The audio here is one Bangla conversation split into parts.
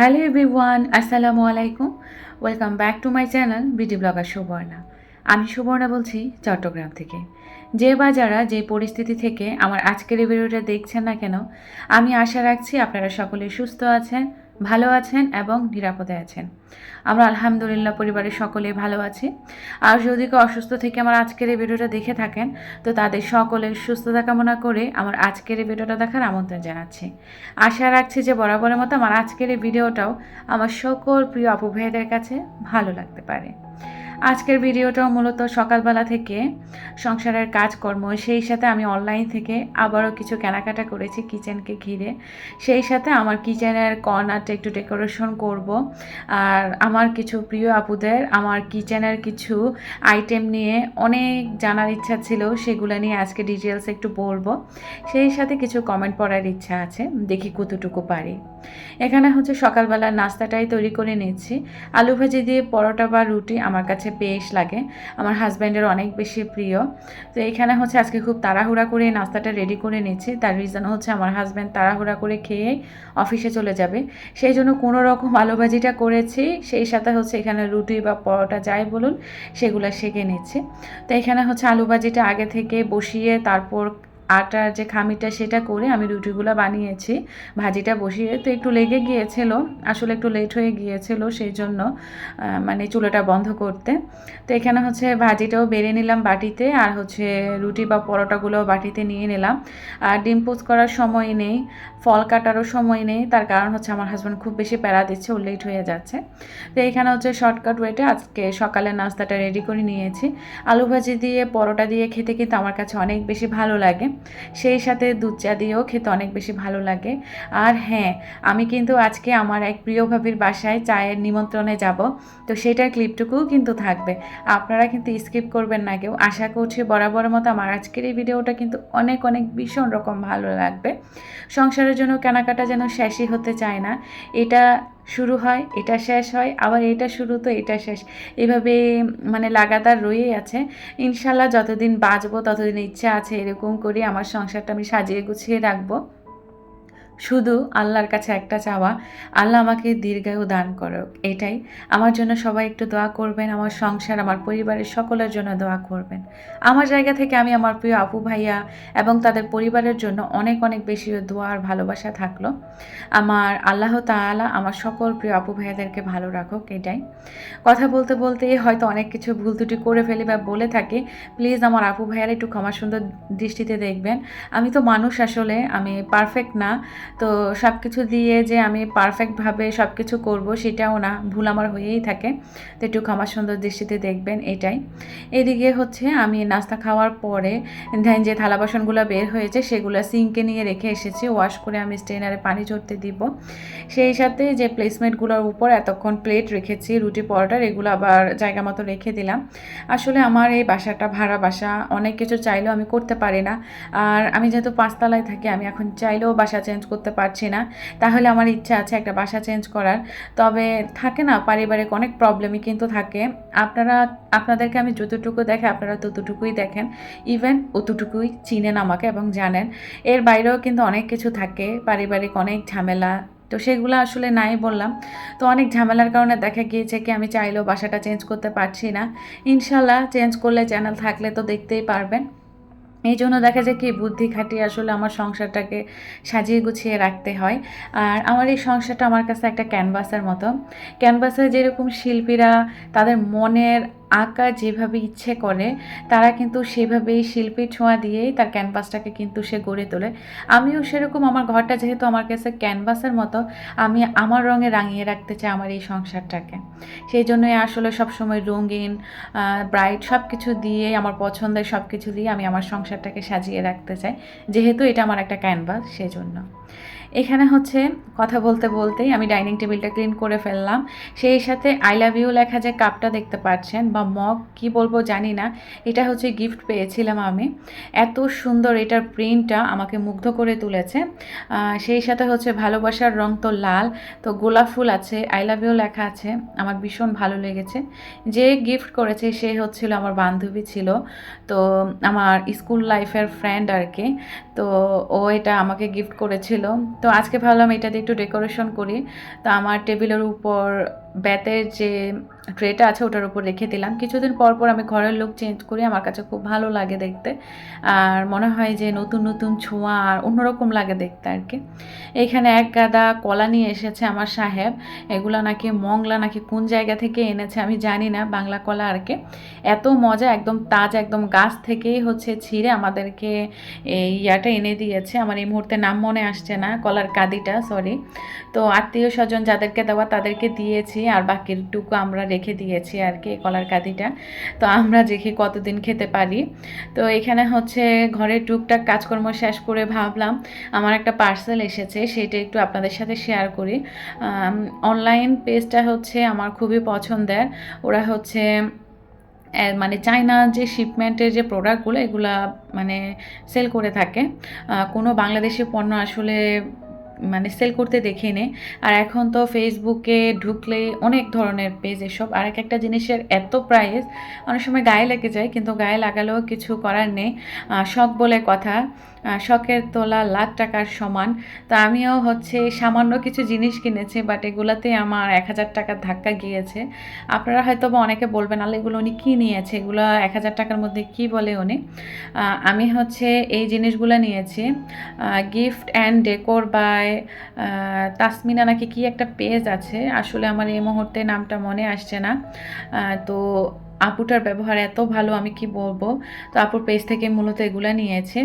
হ্যালো এভরিওয়ান আসসালামু আলাইকুম welcome back to my channel BD blogger Suborna আমি সুবর্ণা বলছি চট্টগ্রাম থেকে। যে বা যারা যে পরিস্থিতি থেকে আমার আজকের এই ভিডিওটা দেখছেন না কেন, আমি আশা রাখছি আপনারা সকলে সুস্থ আছেন ভালো আছেন এবং নিরাপদে আছেন। আমরা আলহামদুলিল্লাহ পরিবারের সকলে ভালো আছি। আর যদি কেউ অসুস্থ থেকে আমার আজকের এই ভিডিওটা দেখে থাকেন, তো তাদের সকলের সুস্থতা কামনা করে আমার আজকের এই ভিডিওটা দেখার আমন্ত্রণ জানাচ্ছি। আশা রাখছি যে বরাবরের মতো আমার আজকের এই ভিডিওটাও আমার সকল প্রিয় আপু ভাইদের কাছে ভালো লাগতে পারে। আজকের ভিডিওটাও মূলত সকালবেলা থেকে সংসারের কাজকর্ম, সেই সাথে আমি অনলাইন থেকে আবারও কিছু কেনাকাটা করেছি কিচেনকে ঘিরে। সেই সাথে আমার কিচেনের কর্নারটা একটু ডেকোরেশন করব। আর আমার কিছু প্রিয় আপুদের, আমার কিচেনের কিছু আইটেম নিয়ে অনেক জানার ইচ্ছা ছিল, সেগুলো নিয়ে আজকে ডিটেলস একটু বলব। সেই সাথে কিছু কমেন্ট পড়ার ইচ্ছা আছে, দেখি কতটুকু পারি। এখানে হচ্ছে সকালবেলার নাস্তাটাই তৈরি করে নিচ্ছি। আলু ভাজি দিয়ে পরোটা বা রুটি আমার কাছে বেশ লাগে। আমার হাজব্যান্ডের অনেক বেশি প্রিয়। তো এখানে হচ্ছে আজকে খুব তাড়াহুড়া করে নাস্তাটা রেডি করে নিচ্ছি। তার রিজন হচ্ছে আমার হাজব্যান্ড তাড়াহুড়া করে খেয়ে অফিসে চলে যাবে। সেই জন্য কোনো রকম আলু ভাজিটা করেছি। সেই সাথে হচ্ছে এখানে রুটি বা পরোটা যাই বলুন, সেগুলো সেঁকে নিচ্ছে। তো এখানে হচ্ছে আলু ভাজিটা আগে থেকে বসিয়ে তারপর আটার যে খামিটা সেটা করে আমি রুটিগুলো বানিয়েছি। ভাজিটা বসিয়ে তো একটু লেগে গিয়েছিল, আসলে একটু লেট হয়ে গিয়েছিল সেই জন্য মানে চুলোটা বন্ধ করতে। তো এখানে হচ্ছে ভাজিটাও বেড়ে নিলাম বাটিতে আর হচ্ছে রুটি বা পরোটাগুলোও বাটিতে নিয়ে নিলাম। আর ডিম পোস্ট করার সময় নেই, ফল কাটারও সময় নেই, তার কারণ হচ্ছে আমার হাজব্যান্ড খুব বেশি প্যারা দিচ্ছে, ও লেট হয়ে যাচ্ছে। তো এখানে হচ্ছে শর্টকাট ওয়েটে আজকে সকালের নাস্তাটা রেডি করে নিয়েছি। আলু ভাজি দিয়ে, পরোটা দিয়ে খেতে কিন্তু আমার কাছে অনেক বেশি ভালো লাগে। সেই সাথে দুধ চা দিয়েও খেতে অনেক বেশি ভালো লাগে। আর হ্যাঁ আমি কিন্তু আজকে আমার এক প্রিয় ভাবির বাসায় চায়ের নিমন্ত্রণে যাব। তো সেটার ক্লিপটুকুও কিন্তু থাকবে। আপনারা কিন্তু স্কিপ করবেন না কেউ। আশা করছি বরাবর মতো আমার আজকের এই ভিডিওটা কিন্তু অনেক অনেক ভীষণ রকম ভালো লাগবে। সংসারের জন্য কেনাকাটা যেন শেষই হতে চায় না। এটা শুরু হয়, এটা শেষ হয়, আবার এটা শুরু তো এটা শেষ। এভাবে মানে লাগাতার রয়েই আছে। ইনশাল্লাহ যতদিন বাঁচবো, ততদিন ইচ্ছা আছে এরকম করে আমার সংসারটা আমি সাজিয়ে গুছিয়ে রাখব। শুধু আল্লাহর কাছে একটা চাওয়া, আল্লাহ আমাকে দীর্ঘায়ু দান করুক, এটাই। আমার জন্য সবাই একটু দোয়া করবেন, আমার সংসার, আমার পরিবারের সকলের জন্য দোয়া করবেন। আমার জায়গা থেকে আমি আমার প্রিয় আপু ভাইয়া এবং তাদের পরিবারের জন্য অনেক অনেক বেশি দোয়া আর ভালোবাসা থাকল। আমার আল্লাহ তাআলা আমার সকল প্রিয় আপু ভাইয়াদেরকে ভালো রাখুক, এটাই। কথা বলতে বলতে হয়তো অনেক কিছু ভুল ত্রুটি করে ফেলি বা বলে থাকি প্লিজ আমার আপু ভাইয়ারা একটু ক্ষমা সুন্দর দৃষ্টিতে দেখবেন। আমি তো মানুষ আসলে, আমি পারফেক্ট না। তো সব কিছু দিয়ে যে আমি পারফেক্টভাবে সব কিছু করব সেটাও না, ভুল আমার হয়েই থাকে। তো একটু ক্ষমা সুন্দর দৃষ্টিতে দেখবেন এটাই। এদিকে হচ্ছে আমি নাস্তা খাওয়ার পরে ধ্যান যে থালা বাসনগুলো বের হয়েছে সেগুলো সিঙ্কে নিয়ে রেখে এসেছি, ওয়াশ করে আমি স্টেনারে পানি ঝরতে দিব। সেই সাথে যে প্লেসমেন্টগুলোর উপর এতক্ষণ প্লেট রেখেছি, রুটি পরোটার এগুলো আবার জায়গা মতো রেখে দিলাম। আসলে আমার এই বাসাটা, ভাড়া বাসা অনেক কিছু চাইলেও আমি করতে পারি না। আর আমি যেহেতু পাঁচতলায় থাকি, আমি এখন চাইলেও বাসা চেঞ্জ করতে পারছি না। তাহলে আমার ইচ্ছা আছে একটা বাসা চেঞ্জ করার। তবে থাকে না, পারিবারিক অনেক প্রবলেমই কিন্তু থাকে। আপনারা, আপনাদেরকে আমি যতটুকু দেখে আপনারা ততটুকুই দেখেন। ইভেন অতটুকুই চিনেন আমাকে এবং জানেন। এর বাইরেও কিন্তু অনেক কিছু থাকে, পারিবারিক অনেক ঝামেলা। তো সেগুলো আসলে নাই বললাম। তো অনেক ঝামেলার কারণে দেখা গিয়েছে কি, আমি চাইলেও বাসাটা চেঞ্জ করতে পারছি না। ইনশাল্লাহ চেঞ্জ করলে চ্যানেল থাকলে তো দেখতেই পারবেন। এই জন্য দেখা যায় কি, বুদ্ধি খাটিয়ে আসলে আমার সংসারটাকে সাজিয়ে গুছিয়ে রাখতে হয়। আর আমার এই সংসারটা আমার কাছে একটা ক্যানভাসের মতো। ক্যানভাসে যেরকম শিল্পীরা তাদের মনের আঁকা যেভাবে ইচ্ছে করে, তারা কিন্তু সেভাবেই শিল্পীর ছোঁয়া দিয়েই তার ক্যানভাসটাকে কিন্তু সে গড়ে তোলে। আমিও সেরকম, আমার ঘরটা যেহেতু আমার কাছে ক্যানভাসের মতো, আমি আমার রঙে রাঙিয়ে রাখতে চাই আমার এই সংসারটাকে। সেই জন্যই আসলে সবসময় রঙিন ব্রাইট সব কিছু দিয়ে, আমার পছন্দের সব কিছু দিয়ে আমি আমার সংসারটাকে সাজিয়ে রাখতে চাই। যেহেতু এটা আমার একটা ক্যানভাস, সেজন্য। এখানে হচ্ছে কথা বলতে বলতেই আমি ডাইনিং টেবিলটা ক্লিন করে ফেললাম। সেই সাথে আই লাভ ইউ লেখা যে কাপটা দেখতে পাচ্ছেন বা মগ, কি বলব জানি না, এটা হচ্ছে গিফট পেয়েছিলাম আমি। এত সুন্দর এটার প্রিন্টটা আমাকে মুগ্ধ করে তুলেছে। সেই সাথে হচ্ছে ভালোবাসার রং তো লাল, তো গোলাপ ফুল আছে আই লাভ ইউ লেখা আছে, আমার ভীষণ ভালো লেগেছে। যে গিফট করেছে সে হচ্ছিল আমার বান্ধবী ছিল, তো আমার স্কুল লাইফের ফ্রেন্ড আর কি, তো ও এটা আমাকে গিফট করেছিল। তো আজকে ভাবলাম এটা দিয়ে একটু ডেকোরেশন করি। তো আমার টেবিলের উপর ব্যাতের যে ট্রেটা আছে ওটার উপর রেখে দিলাম। কিছুদিন পর পর আমি ঘরের লোক চেঞ্জ করি, আমার কাছে খুব ভালো লাগে দেখতে। আর মনে হয় যে নতুন নতুন ছোঁয়া আর অন্যরকম লাগে দেখতে আর কি। এইখানে এক গাদা কলা নিয়ে এসেছে আমার সাহেব। এগুলা নাকি মংলা নাকি কোন জায়গা থেকে এনেছে আমি জানি না, বাংলা কলা আর কি। এত মজা, একদম তাজা, একদম গাছ থেকেই হচ্ছে ছিঁড়ে আমাদেরকে এই ইয়াটা এনে দিয়েছে। আমার এই মুহূর্তে নাম মনে আসছে না, কলার কাদিটা সরি তো আত্মীয় স্বজন যাদেরকে দেওয়া তাদেরকে দিয়েছি। আর বাকিরটুকু আমরা রেখে দিয়েছি আর কি কলার কাদিটা। তো আমরা দেখি কতদিন খেতে পারি। তো এখানে হচ্ছে ঘরের টুকটাক কাজকর্ম শেষ করে ভাবলাম, আমার একটা পার্সেল এসেছে, সেটা একটু আপনাদের সাথে শেয়ার করি। অনলাইন পেজটা হচ্ছে আমার খুবই পছন্দের। ওরা হচ্ছে মানে চায়না যে শিপমেন্টের যে প্রোডাক্টগুলো এগুলা মানে সেল করে থাকে। কোনো বাংলাদেশি পণ্য আসলে মানে সেল করতে দেখি নে। আর এখন তো ফেসবুকে ঢুকলে অনেক ধরনের পেজ এসব। আর এক একটা জিনিসের এত প্রাইস অনেক সময় গায়ে লেগে যায়, কিন্তু গায়ে লাগালেও কিছু করার নেই। শখ বলে কথা। শখের তোলা লাখ টাকার সমান। তো আমিও হচ্ছে সামান্য কিছু জিনিস কিনেছি বাট এগুলাতে আমার এক হাজার টাকার ধাক্কা গিয়েছে। আপনারা হয়তো বা অনেকে বলবেন আলে এগুলো উনি কী নিয়েছে? এগুলো এক হাজার টাকার মধ্যে কি বলে উনি? আমি হচ্ছে এই জিনিসগুলো নিয়েছি gift and decor by Tasmina নাকি কি একটা পেজ আছে। আসলে আমার এই মুহূর্তে নামটা মনে আসছে না। তো আপুটার ব্যবহার এত ভালো, আমি কি বলব? তো আপুর পেজ থেকে মূলত এগুলা নিয়েছে।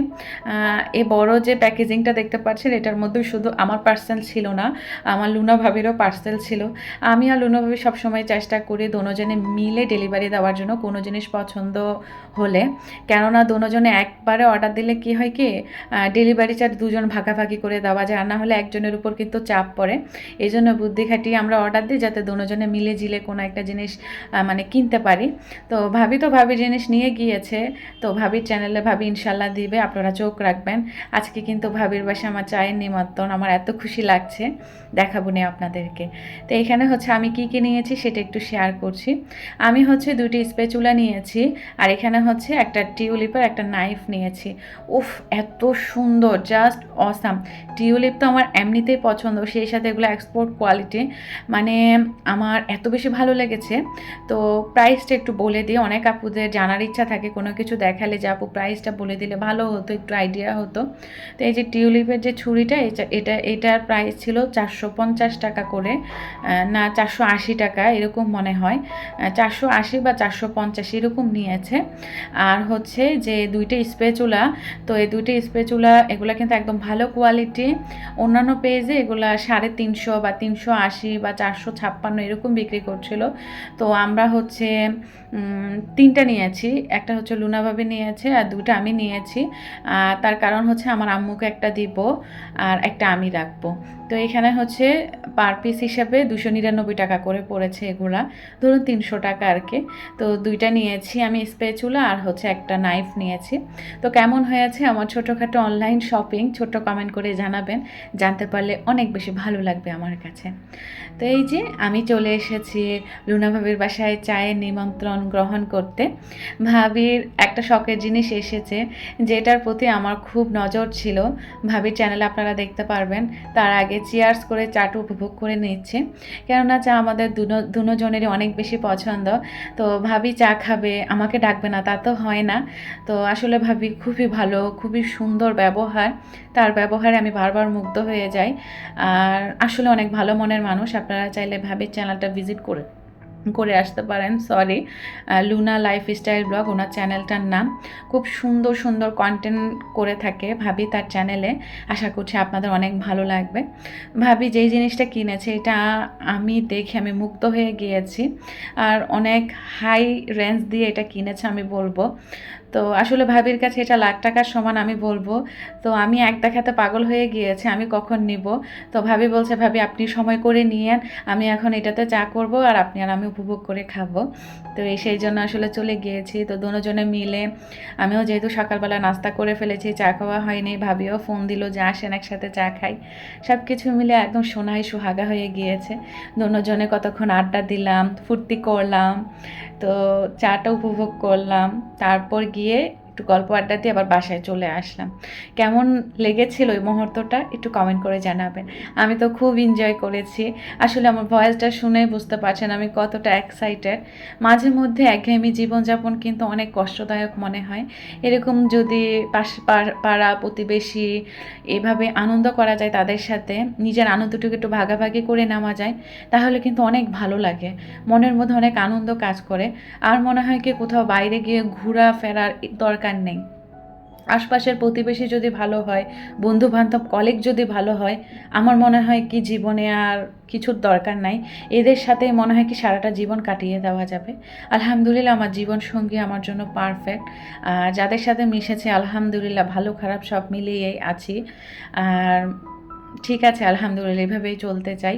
এই বড় যে প্যাকেজিংটা দেখতে পাচ্ছেন, এটার মধ্যে শুধু আমার পার্সেল ছিল না, আমার লুনা ভাবিরও পার্সেল ছিল। আমি আর লুনা ভাবি সবসময় চেষ্টা করি দোনোজনে মিলে ডেলিভারি দেওয়ার জন্য কোনো জিনিস পছন্দ হলে। কেননা দোনোজনে একবারে অর্ডার দিলে কি হয় কি ডেলিভারি চার্জ দুজন ভাগাভাগি করে দেওয়া যায়, আর না হলে একজনের উপর কিন্তু চাপ পড়ে। এই জন্য বুদ্ধি খাটিয়ে আমরা অর্ডার দিই যাতে দোনোজনে মিলে জিলে কোনো একটা জিনিস মানে কিনতে পারি। তো ভাবি তো ভাবি জিনিস নিয়ে গিয়েছে, তো ভাবির চ্যানেলে ভাবি ইনশাল্লাহ দিবে, আপনারা চোখ রাখবেন। আজকে কিন্তু ভাবির বাসা আমার চায়ের নিমন্ত্রণ, আমার এত খুশি লাগছে, দেখাবো নি আপনাদেরকে। তো এখানে হচ্ছে আমি কি কি নিয়েছি সেটা একটু শেয়ার করছি। আমি হচ্ছে দুটি স্পেচুলা নিয়েছি, আর এখানে হচ্ছে একটা টিউলিপের একটা নাইফ নিয়েছি। উফ, এত সুন্দর জাস্ট অসাম টিউলিপ তো আমার এমনিতেই পছন্দ, সেই সাথে এগুলো এক্সপোর্ট কোয়ালিটি মানে আমার এত বেশি ভালো লেগেছে, তো প্রাইসটা একটু বলে দিই, অনেক আপুদের জানার ইচ্ছা থাকে কোনো কিছু দেখালে যে, আপু প্রাইসটা বলে দিলে ভালো হতো, একটু আইডিয়া হতো। তো এই যে টিউলিপের যে ছুরিটা, এটা এটা, এটার প্রাইস ছিল চারশো পঞ্চাশ টাকা করে না, চারশো আশি টাকা, এরকম মনে হয়। চারশো আশি বা চারশো পঞ্চাশ এরকম নিয়েছে। আর হচ্ছে যে, দুইটা স্পেচুলা তো এই দুইটা স্পেচুলা এগুলা কিন্তু একদম ভালো কোয়ালিটি অন্যান্য পেজে এগুলা সাড়ে তিনশো বা তিনশো আশি বা চারশো ছাপ্পান্ন এরকম বিক্রি করছিল। তো আমরা হচ্ছে তিনটা নিয়েছি। একটা হচ্ছে লুনাভাবে নিয়েছে আর দুটো আমি নিয়েছি। তার কারণ হচ্ছে আমার আম্মুকে একটা দিব আর একটা আমি রাখব। তো এখানে হচ্ছে পার পিস হিসাবে দুশো নিরানব্বই টাকা করে পড়েছে এগুলা। ধরুন তিনশো টাকা আর কি। তো দুইটা নিয়েছি আমি স্পেচুলা আর হচ্ছে একটা নাইফ নিয়েছি। তো কেমন হয়েছে? আমার ছোটোখাটো অনলাইন শপিং ছোট্ট কমেন্ট করে জানাবেন। জানতে পারলে অনেক বেশি ভালো লাগবে আমার কাছে। তো এই যে আমি চলে এসেছি লুনা ভাবির বাসায় চায়ের নিমন্ত্রণ গ্রহণ করতে। ভাবির একটা শখের জিনিস এসেছে যেটার প্রতি আমার খুব নজর ছিল। ভাবির চ্যানেলে আপনারা দেখতে পারবেন। তার আগে চিয়ার্স করে চাটা উপভোগ করে নিচ্ছে। কেননা চা আমাদের দুজনেরই অনেক বেশি পছন্দ। তো ভাবি চা খাবে, আমাকে ডাকবে না, তা তো হয় না। তো আসলে ভাবি খুবই ভালো, খুবই সুন্দর ব্যবহার। তার ব্যবহারে আমি বারবার মুগ্ধ হয়ে যাই। আর আসলে অনেক ভালো মনের মানুষ। আপনারা চাইলে ভাবির চ্যানেলটা ভিজিট করে করে আসতে পারেন sorry Luna lifestyle blog ওনার চ্যানেলটার নাম। খুব সুন্দর সুন্দর কন্টেন্ট করে থাকে ভাবি তার চ্যানেলে আশা করছি আপনাদের অনেক ভালো লাগবে। ভাবি যেই জিনিসটা কিনেছে, এটা আমি দেখে আমি মুক্ত হয়ে গিয়েছি। আর অনেক হাই রেঞ্জ দিয়ে এটা কিনেছে আমি বলব। তো আসলে ভাবির কাছে এটা লাখ টাকার সমান আমি বলব। তো আমি এক দেখাতে পাগল হয়ে গিয়েছে, আমি কখন নিব? তো ভাবি বলছে, ভাবি, আপনি সময় করে নিয়েন, আমি এখন এটাতে চা করব আর আপনি আর আমি উপভোগ করে খাব। তো এই সেই জন্য আসলে চলে গিয়েছি। তো দুজনে মিলে আমিও যেহেতু সকালবেলা নাস্তা করে ফেলেছি, চা খাওয়া হয়নি, ভাবিও ফোন দিল যে আসেন একসাথে চা খাই। সব কিছু মিলে একদম সোনায় সুহাগা হয়ে গিয়েছে। দুজনে কতক্ষণ আড্ডা দিলাম, ফুর্তি করলাম। তো চাটা উপভোগ করলাম। তারপর গিয়ে একটু গল্প আড্ডা দিয়ে আবার বাসায় চলে আসলাম। কেমন লেগেছিল ওই মুহূর্তটা? একটু কমেন্ট করে জানাবেন। আমি তো খুব এনজয় করেছি। আসলে আমার ভয়েসটা শুনে বুঝতে পারছেন আমি কতটা এক্সাইটেড মাঝে মধ্যে একঘেয়েমি জীবনযাপন কিন্তু অনেক কষ্টদায়ক মনে হয়। এরকম যদি পাশ পাড়- প্রতিবেশী এভাবে আনন্দ করা যায় তাদের সাথে, নিজের আনন্দটুকু একটু ভাগাভাগি করে নেওয়া যায়, তাহলে কিন্তু অনেক ভালো লাগে। মনের মধ্যে অনেক আনন্দ কাজ করে। আর মনে হয় কি কোথাও বাইরে গিয়ে ঘোরা ফেরার দরকার নেই। আশপাশের প্রতিবেশী যদি ভালো হয় বন্ধু বান্ধব কলিগ যদি ভালো হয়, আমার মনে হয় কি জীবনে আর কিছুর দরকার নাই। এদের সাথে মনে হয় কি সারাটা জীবন কাটিয়ে দেওয়া যাবে। আলহামদুলিল্লাহ, আমার জীবন সঙ্গী আমার জন্য পারফেক্ট যাদের সাথে মিশেছে, আলহামদুলিল্লাহ, ভালো খারাপ সব মিলিয়েই আছি। আর ঠিক আছে, আলহামদুলিল্লাহ, এভাবেই চলতে চাই।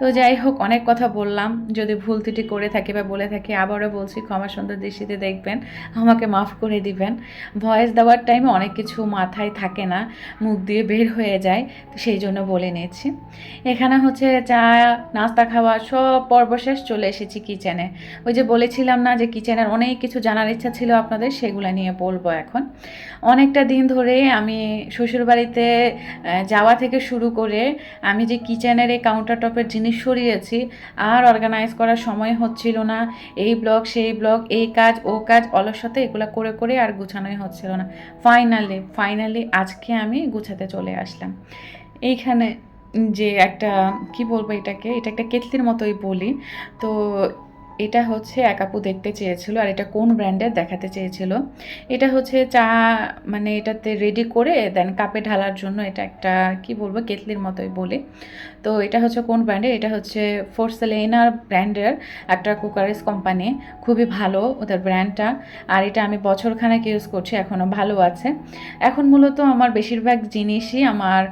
তো যাই হোক, অনেক কথা বললাম। যদি ভুল ত্রুটি করে থাকি বা বলে থাকি, আবারও বলছি, ক্ষমা সুন্দর দৃষ্টিতে দেখবেন, আমাকে মাফ করে দিবেন। ভয়েস দেওয়ার টাইমে অনেক কিছু মাথায় থাকে না, মুখ দিয়ে বের হয়ে যায়, তো সেই জন্য বলে নিয়েছি এখানে হচ্ছে চা, নাস্তা খাওয়া, সব পর্ব শেষ চলে এসেছি কিচেনে ওই যে বলেছিলাম না যে কিচেনের অনেক কিছু জানার ইচ্ছা ছিল আপনাদের, সেগুলো নিয়ে বলব এখন। অনেকটা দিন ধরে আমি শ্বশুরবাড়িতে যাওয়া থেকে শুরু করে আমি যে কিচেনের এই কাউন্টার টপের জিনিস সরিয়েছি, আর অর্গানাইজ করার সময় হচ্ছিল না। এই ব্লগ সেই ব্লগ এই কাজ, ও কাজ অলসতে এগুলো করে করে আর গুছানোই হচ্ছিল না। ফাইনালি ফাইনালি আজকে আমি গুছাতে চলে আসলাম। এইখানে যে একটা, কি বলব এটাকে? এটা একটা কেতলির মতোই বলি। তো এটা হচ্ছে এক আপু দেখতে চেয়েছিল আর এটা কোন ব্র্যান্ডের দেখাতে চেয়েছিল। এটা হচ্ছে চা মানে এটাতে রেডি করে দেন কাপে ঢালার জন্য এটা একটা কি বলব কেতলির মতোই বলি। তো এটা হচ্ছে কোন ব্র্যান্ডের? এটা হচ্ছে ফোর্সেলেনার ব্র্যান্ডের একটা কুকারেস কোম্পানি। খুবই ভালো ওদের ব্র্যান্ডটা আর এটা আমি বছরখানেক ইউজ করছি এখনও ভালো আছে। এখন মূলত আমার বেশিরভাগ জিনিসই আমার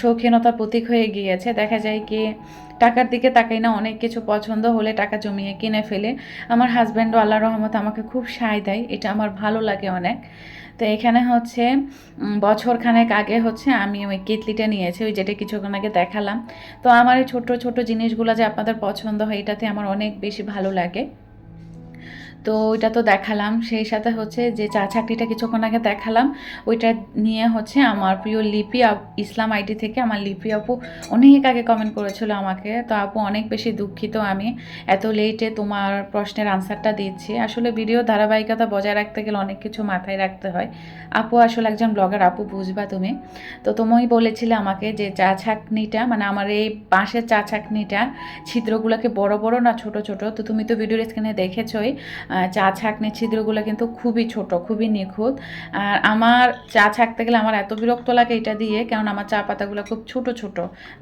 শৌখিনতার প্রতীক হয়ে গিয়েছে। দেখা যায় কি টাকার দিকে তাকাই না, অনেক কিছু পছন্দ হলে টাকা জমিয়ে কিনে ফেলে। আমার হাজব্যান্ডও আল্লাহ রহমত আমাকে খুব সায় দেয়, এটা আমার ভালো লাগে অনেক। তো এখানে হচ্ছে বছর বছরখানেক আগে হচ্ছে আমি ওই কেতলিটা নিয়েছি, ওই যেটা কিছুক্ষণ আগে দেখালাম। তো আমার এই ছোটো ছোটো জিনিসগুলো যে আপনাদের পছন্দ হয়, এটাতে আমার অনেক বেশি ভালো লাগে। তো ওইটা তো দেখালাম। সেই সাথে হচ্ছে যে চা চাকরিটা কিছুক্ষণ আগে দেখালাম। ওইটা নিয়ে হচ্ছে আমার প্রিয় লিপি ইসলাম আইডি থেকে আমার লিপি আপু অনেক আগে কমেন্ট করেছিল আমাকে। তো আপু অনেক বেশি দুঃখিত আমি। এত লেটে তোমার প্রশ্নের আনসারটা দিচ্ছি। আসলে ভিডিও ধারাবাহিকতা বজায় রাখতে গেলে অনেক কিছু মাথায় রাখতে হয়। আপু আসলে একজন ব্লগার আপু বুঝবা তুমি। তো তুমি বলেছিলে আমাকে যে চা ছাকনিটা মানে আমার এই বাঁশের চা ছাকনিটা ছিদ্রগুলোকে বড় বড় না ছোট ছোট, তো তুমি তো ভিডিওর স্ক্রিনে দেখেছোই। চা ছাকনির ছিদ্রগুলো কিন্তু খুবই ছোট, খুবই নিখুঁত। আর আমার চা ছাকতে গেলে আমার এত বিরক্ত লাগে এটা দিয়ে কারণ আমার চা পাতাগুলো খুব ছোট ছোট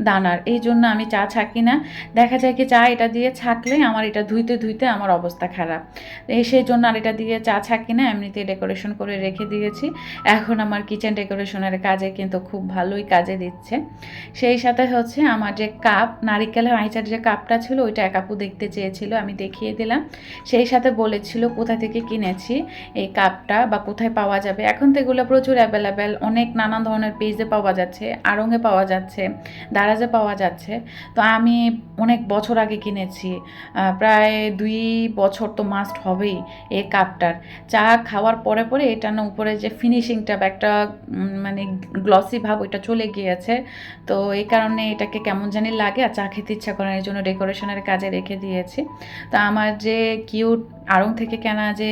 দানার। এই জন্য আমি চা ছাকি না। দেখা যায় কি চা এটা দিয়ে ছাঁকলে আমার এটা ধুইতে ধুইতে আমার অবস্থা খারাপ। সেই জন্য আর এটা দিয়ে চা ছাকি না, এমনিতে ডেকোরেশন করে রেখে দিয়েছি। এখন আমার কিচেন ডেকোরেশনের কাজে কিন্তু খুব ভালোই কাজে দিচ্ছে। সেই সাথে হচ্ছে আমার যে কাপ, নারিকেলের আইচার যে কাপটা ছিল, ওইটা এক আপু দেখতে চেয়েছিল, আমি দেখিয়ে দিলাম। সেই সাথে বলেছিল কোথা থেকে কিনেছি, এই কাপটা বা কোথায় পাওয়া যাবে। এখন তো এগুলো প্রচুর অ্যাভেলেবেল অনেক নানান ধরনের পেজে পাওয়া যাচ্ছে, আড়ঙে পাওয়া যাচ্ছে, দারাজে পাওয়া যাচ্ছে। তো আমি অনেক বছর আগে কিনেছি প্রায় দুই বছর তো মাস্ট হবেই এই কাপটার। চা খাওয়ার পরে পরে এটা না উপরে যে ফিনিশিংটা বা একটা মানে গ্লসি ভাব, ওইটা চলে গিয়েছে। তো এই কারণে এটাকে কেমন জানি লাগে, আর চা খেতে ইচ্ছা করে এই জন্য ডেকোরেশনের কাজে রেখে দিয়েছি। তো আমার যে কিউট আড়ং থেকে কেনা যে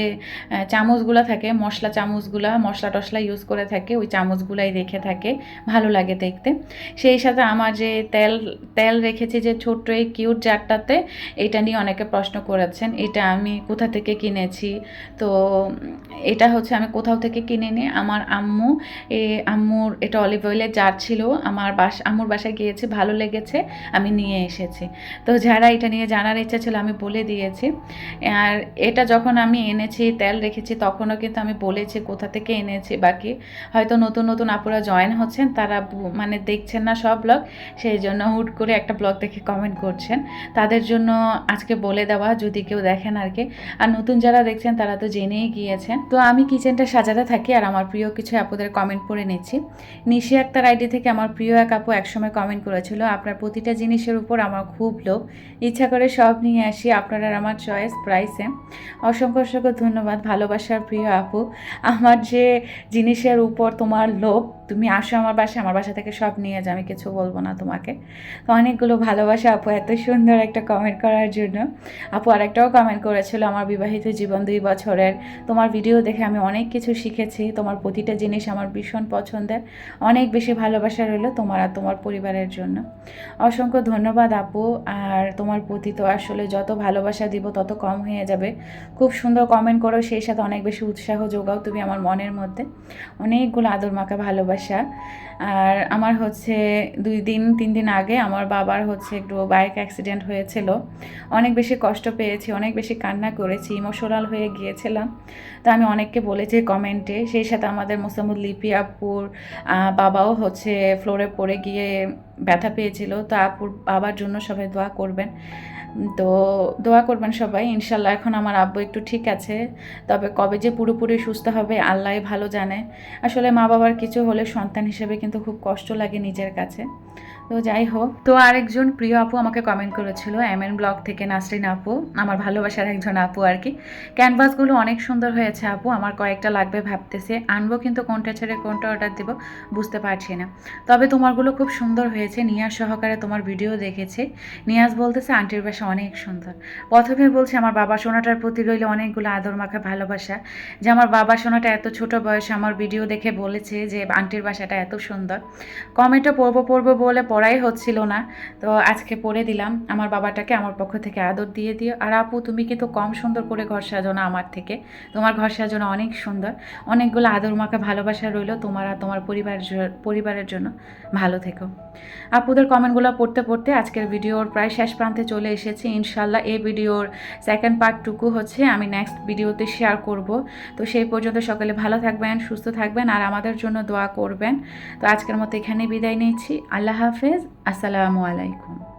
চামচগুলো থাকে, মশলা চামচগুলা, মশলা টশলা ইউজ করে থাকে, ওই চামচগুলাই রেখে থাকে, ভালো লাগে দেখতে। সেই সাথে আমার যে তেল তেল রেখেছি যে ছোট্ট এই কিউট জারটাতে, এটা নিয়ে অনেকে প্রশ্ন করেছেন, এটা আমি কোথা থেকে কিনেছি? তো, এটা হচ্ছে আমি কোথাও থেকে কিনে নিই আমার আম্মু, এ, আম্মুর এটা অলিভ অয়েলের জার ছিল, আমার বাস, আম্মুর বাসায় গিয়েছে, ভালো লেগেছে, আমি নিয়ে এসেছি। তো যারা এটা নিয়ে জানার ইচ্ছা ছিল, আমি বলে দিয়েছি। আর এটা যখন আমি এনেছি, তেল রেখেছি, তখনও কিন্তু আমি বলেছি কোথা থেকে এনেছি বাকি হয়তো নতুন নতুন আপুরা জয়েন হচ্ছেন, তারা মানে দেখছেন না সব ব্লগ সেই জন্য হুট করে একটা ব্লগ দেখে কমেন্ট করছেন। তাদের জন্য আজকে বলে দেওয়া, যদি কেউ দেখেন আর কি। আর নতুন যারা দেখছেন, তারা তো জেনেই গিয়েছেন। তো আমি কিচেনটা সাজাতে থাকি আর আমার প্রিয় কিছু আপুদের কমেন্ট পড়ে নিচ্ছি। নিশি আক্তার আইডি থেকে আমার প্রিয় এক আপু একসময় কমেন্ট করেছিল, আপনার প্রতিটা জিনিসের উপর আমার খুব লোভ। ইচ্ছা করে সব নিয়ে আসি, আপনারা আমার চয়েস প্রাইসে অসংখ্য অসংখ্য ধন্যবাদ ভালোবাসার প্রিয় আপু। আমার যে জিনিসের উপর তোমার লোভ তুমি আসো আমার বাসায়, আমার বাসা থেকে সব নিয়ে যাও, আমি কিছু বলব না তোমাকে। তো অনেকগুলো ভালোবাসা আপু, এত সুন্দর একটা কমেন্ট করার জন্য। আপু আরেকটাও কমেন্ট করেছিল, আমার বিবাহিত জীবন দুই বছরের। তোমার ভিডিও দেখে আমি অনেক কিছু শিখেছি। তোমার প্রতিটা জিনিস আমার ভীষণ পছন্দের। অনেক বেশি ভালোবাসা রইল তোমার আর তোমার পরিবারের জন্য। অসংখ্য ধন্যবাদ আপু। আর তোমার প্রতি তো আসলে যত ভালোবাসা দিব, তত কম হয়ে যাবে। খুব সুন্দর কমেন্ট করো, সেই সাথে অনেক বেশি উৎসাহ যোগাও তুমি আমার মনের মধ্যে। অনেকগুলো আদর মাখা ভালোবাসা। আর আমার হচ্ছে দুই দিন, তিন দিন আগে আমার বাবার হচ্ছে একটু বাইক অ্যাক্সিডেন্ট হয়েছিল। অনেক বেশি কষ্ট পেয়েছি, অনেক বেশি কান্না করেছি ইমোশনাল হয়ে গিয়েছিলাম। তো আমি অনেককে বলেছি কমেন্টে সেই সাথে আমাদের মোসাম্মদ লিপি আপুর বাবাও হচ্ছে ফ্লোরে পড়ে গিয়ে ব্যথা পেয়েছিল। তো আপুর বাবার জন্য সবাই দোয়া করবেন। তো দোয়া করবেন সবাই, ইনশাল্লাহ এখন আমার আব্বু একটু ঠিক আছে, তবে কবে যে পুরোপুরি সুস্থ হবে আল্লাহ ভালো জানে। আসলে মা বাবার কিছু হলে সন্তান হিসেবে কিন্তু খুব কষ্ট লাগে নিজের কাছে। তো যাই হোক, তো আরেকজন প্রিয় আপু আমাকে কমেন্ট করেছিল এম এন ব্লগ থেকে নাসরিন আপু, আমার ভালোবাসার একজন আপু আর কি। ক্যানভাসগুলো অনেক সুন্দর হয়েছে আপু, আমার কয়েকটা লাগবে ভাবতেছে, আনব কিন্তু কোনটা ছেড়ে কোনটা অর্ডার দিব বুঝতে পারছি না। তবে তোমারগুলো খুব সুন্দর হয়েছে, নিয়াজ সহকারে তোমার ভিডিও দেখেছে। নিয়াজ বলতেছে, আন্টির বাসা অনেক সুন্দর। প্রথমে বলছে, আমার বাবা সোনাটার প্রতি রইলে অনেকগুলো আদর, মাখা, ভালোবাসা। যে আমার বাবা সোনাটা এত ছোট বয়সে আমার ভিডিও দেখে বলেছে যে, আন্টির বাসাটা এত সুন্দর। কমেন্টও পড়ব পড়ব বলে পড়াই হচ্ছিল না। তো আজকে পড়ে দিলাম। আমার বাবাটাকে আমার পক্ষ থেকে আদর দিয়ে দিও। আর আপু, তুমি কিন্তু কম সুন্দর করে ঘর সাজানো আমার থেকে। তোমার ঘর সাজানো অনেক সুন্দর। অনেকগুলো আদর মাকে ভালোবাসা রইল তোমার আর তোমার পরিবার, পরিবারের জন্য। ভালো থেকো। আপুদের কমেন্টগুলো পড়তে পড়তে আজকের ভিডিওর প্রায় শেষ প্রান্তে চলে এসেছি। ইনশাল্লাহ এই ভিডিওর সেকেন্ড পার্টটুকু হচ্ছে আমি নেক্সট ভিডিওতে শেয়ার করব। তো সেই পর্যন্ত সকালে ভালো থাকবেন, সুস্থ থাকবেন আর আমাদের জন্য দোয়া করবেন। তো আজকের মতো এখানেই বিদায় নিচ্ছি। আল্লাহ হাফেজ। আসসালামু আলাইকুম।